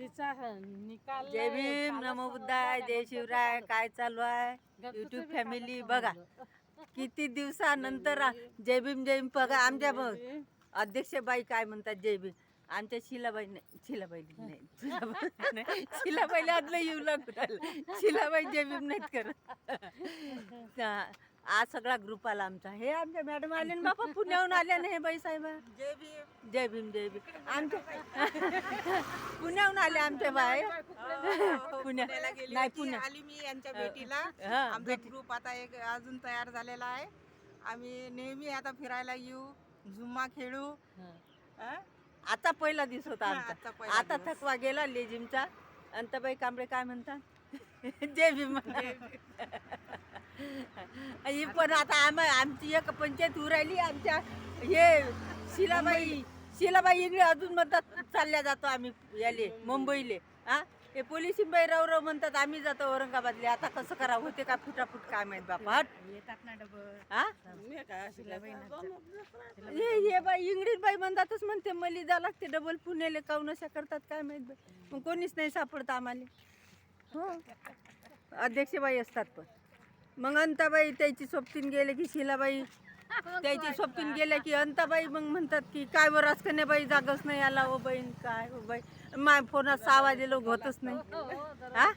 तिचा निकाल जय भीम नमो बुद्धाय जय शिवराय काय चालू आहे? युट्यूब फॅमिली बघा. किती दिवसानंतर जय भीम जय भीम बघा आमच्या बघ अध्यक्ष बाई काय म्हणतात जय भीम. आमच्या शिलाबाई नाही शिलाबाई नाही शिलाबाई नाही शिलाबाईला आदलं येऊ लागलं शिलाबाई जय भीम नाहीत करत. आज सगळा ग्रुप आला आमचा. हे आमच्या मॅडम आले ना बाबा पुण्याहून आल्या ना हे बाई साहेब. जय भीम. जय भीम जय भीम. आमच्या पुण्याहून आले आमच्या बाय. पुण्या पुण्याला गेली नाही होती. पुण्या आली मी यांच्या भेटीला. हा, आमचा भेटी. ग्रुप आता एक अजून तयार झालेला आहे. आम्ही नेहमी आता फिरायला येऊ झुम्मा खेळू. हा? आता पहिला दिवस होता हा, आमचा. आता पहिला आता दिवस. थकवा गेला लेजिमचा अंतबाई कांबळे काय म्हणतात? जय भीम म्हणा. ही पण आता आम आमची एक पंचायत उरायली आमच्या हे शिलाबाई शिलाबाई इकडे अजून म्हणतात चालल्या जातो आम्ही याले मुंबईले. हा? हे पोलीस बाई राव राव म्हणतात आम्ही जातो औरंगाबादले. आता कसं करावं? होते का फुटाफुट काय माहीत बापा? हट. येतात ना डबल. हा? हे हे बाई इंग्लिश बाई म्हणतातच म्हणते मली जा लागते डबल पुण्याले. काऊन अशा करतात काय माहीत बाई. मग कोणीच नाही सापडत आम्हाला. हो? अध्यक्ष बाई असतात पण. मग अंताबाई त्याची सोबतीन गेले की शिलाबाई. त्याची सोबतीन गेल्या की अंताबाई मग म्हणतात की काय बरं असं नाही बाई जागच नाही आला हो बहीण काय हो बाई माय फोनात सहा वाजे लोक होतच नाही. हा?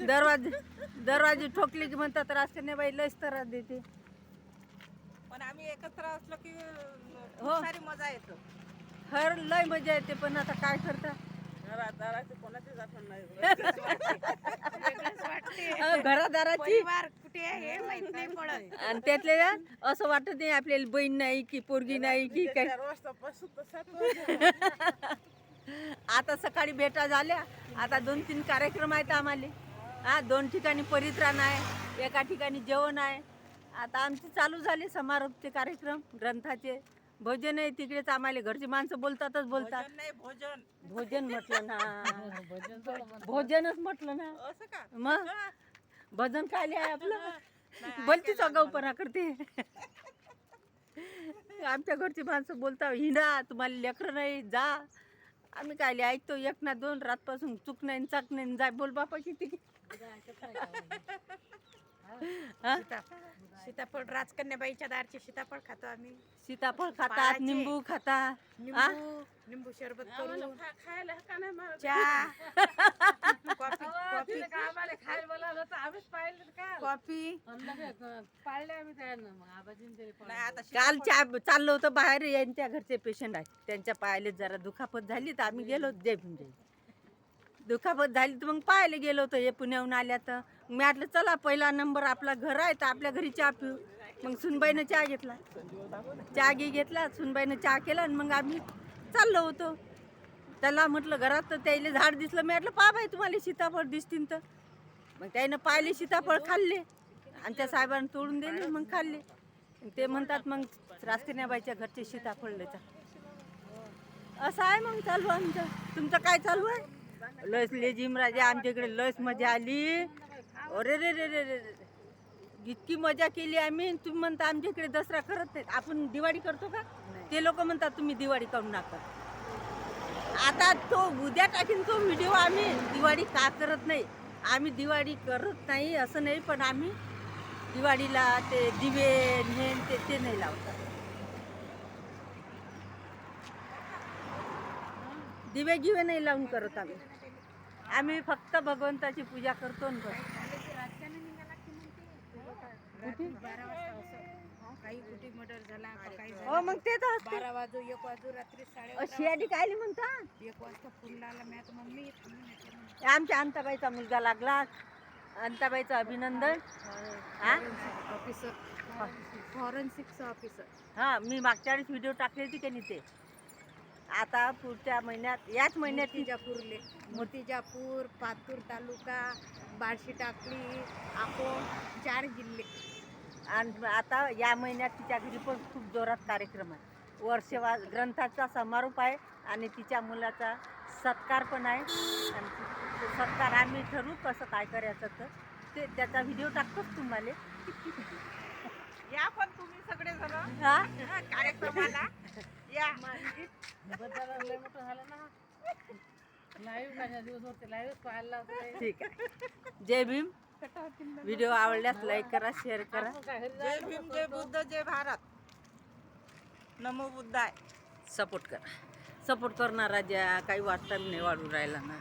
दरवाजे दरवाजे ठोकले की म्हणतात रास्ते बाई लयच त्रास देते. पण आम्ही एकत्र असलो की हो. सारी मजा येतो. हर लय मजा येते पण आता काय करता? कोणाचीच आठवण नाही. अं, घरादाराची परिवार कुठे आहे हे माहीत नाही पडत आणि त्यातले असं वाटत नाही आपल्याला बहीण नाही की पोरगी नाही की काय. आता सकाळी भेटा झाल्या. आता दोन तीन कार्यक्रम आहेत आम्हाला. हा दोन ठिकाणी परित्राण आहे एका ठिकाणी जेवण आहे. आता आमचे चालू झाले समारोपचे कार्यक्रम ग्रंथाचे. भोजन आहे तिकडेच आम्हाला. घरची माणसं बोलतातच बोलतात. भोजन नाही भोजन. भोजन म्हटलं ना. भोजनच म्हटलं ना. असं का? मग? भजन काय आहे आपलं. बोलतीच अगाऊपणा करते. आमच्या घरची माणसं बोलता हिंडा तुम्हाला लेकरं नाही जा. आम्ही काय ऐकतो एक ना दोन रातपासून चूक नाही चाक नाही जाय बोल बापा किती. हा? सीताफळ राजकन्याबाईच्या दारचे सीताफळ खातो आम्ही. सीताफळ खातात. निंबू खाता हा? निंबू निंबू सरबत करून. खायला का नाही मला चहा. Coffee coffee. आम्हाला खायला बोलावलं तर आम्हीच पाहिलं का कॉफी. पाळले आम्ही त्यांना. मग आबाजीने तरी नाही आता काल चा- चाललो होतं बाहेर यांच्या घरचे पेशंट आहेत. त्यांच्या पायाले जरा दुखापत झाली तर आम्ही गेलो जय भीम जय भीम. दुखापत झाली तर मग पाहायला गेलो होतो हे पुण्याहून आल्या तर. मी म्हटलं चला पहिला नंबर आपला घर आहे तर आपल्या घरी चहा पिऊ. मग सुनबाईनं चहा घेतला. चहा घे घेतला सुनबाईनं चहा केला आणि मग आम्ही चाललो होतो. त्याला म्हटलं घरात तर त्याला झाड दिसलं. मी म्हटलं पा बाई तुम्हाला सीताफळ दिसतील तर. मग त्यानं पाहिले सीताफळ खाल्ले आमच्या साहेबानं तोडून दिले मग खाल्ले. ते म्हणतात मग रास्तेण्याबाईच्या घरचे सीताफळ लेचा असं आहे मग चालू आमचं. तुमचं काय चालू आहे? लस लेजिम राजे आमच्या इकडे लस मजा आली. अरे रे रे रे रे रे. इतकी मजा केली आम्ही तुम्ही म्हणता आमच्या इकडे दसरा करत नाहीत. आपण दिवाळी करतो का? ते लोक म्हणतात तुम्ही दिवाळी करू नका. आता तो उद्या टाकीन तो व्हिडिओ आम्ही. दिवाळी का करत नाही? आम्ही दिवाळी करत नाही असं नाही पण आम्ही दिवाळीला ते दिवे हे ते ते नाही लावतात दिवे गिवे नाही लावून करत आम्ही. आम्ही फक्त भगवंताची पूजा करतो आणि बस बारा वाजता असं. काही कुठे मर्डर झाला का काही झालं हो मग ते तर असते. बारा वाजू एक वाजू रात्री साडे अ, शियाडी काय म्हणतात एक वाजता फोन लावला मी आता मम्मी थांबून येते म्हणे. आमच्या अंताबाईचा मुलगा लागला. अंताबाईचं अभिनंदन. हा ऑफिसर फॉरेन्सिक्स ऑफिसर हा. मी मागच्या वेळेस व्हिडिओ टाकली होती की नाही ते? आता पुढच्या महिन्यात याच महिन्यात ती- मूर्तिजापूरले मूर्तिजापूर पातूर तालुका बार्शी टाकली अकोट चार जिल्हे. आणि आता या महिन्यात तिच्या घरी पण खूप जोरात कार्यक्रम आहे. वर्षवा ग्रंथाचा समारोप आहे आणि तिच्या मुलाचा सत्कार पण आहे. आणि सत्कार आम्ही ठरवू कसं काय करायचं तर. ते त्याचा व्हिडिओ टाकतोच तुम्हाला. या पण तुम्ही सगळे जण हा कार्यक्रमाला. ठीक आहे. जय भीम. व्हिडिओ आवडल्यास लाईक करा शेअर करा. जय भीम जय. बुद्ध जय भारत. नमो बुद्धाय. सपोर्ट करा. सपोर्ट करणारा ज्या काही वाटतं नाही वाढून राहिला ना.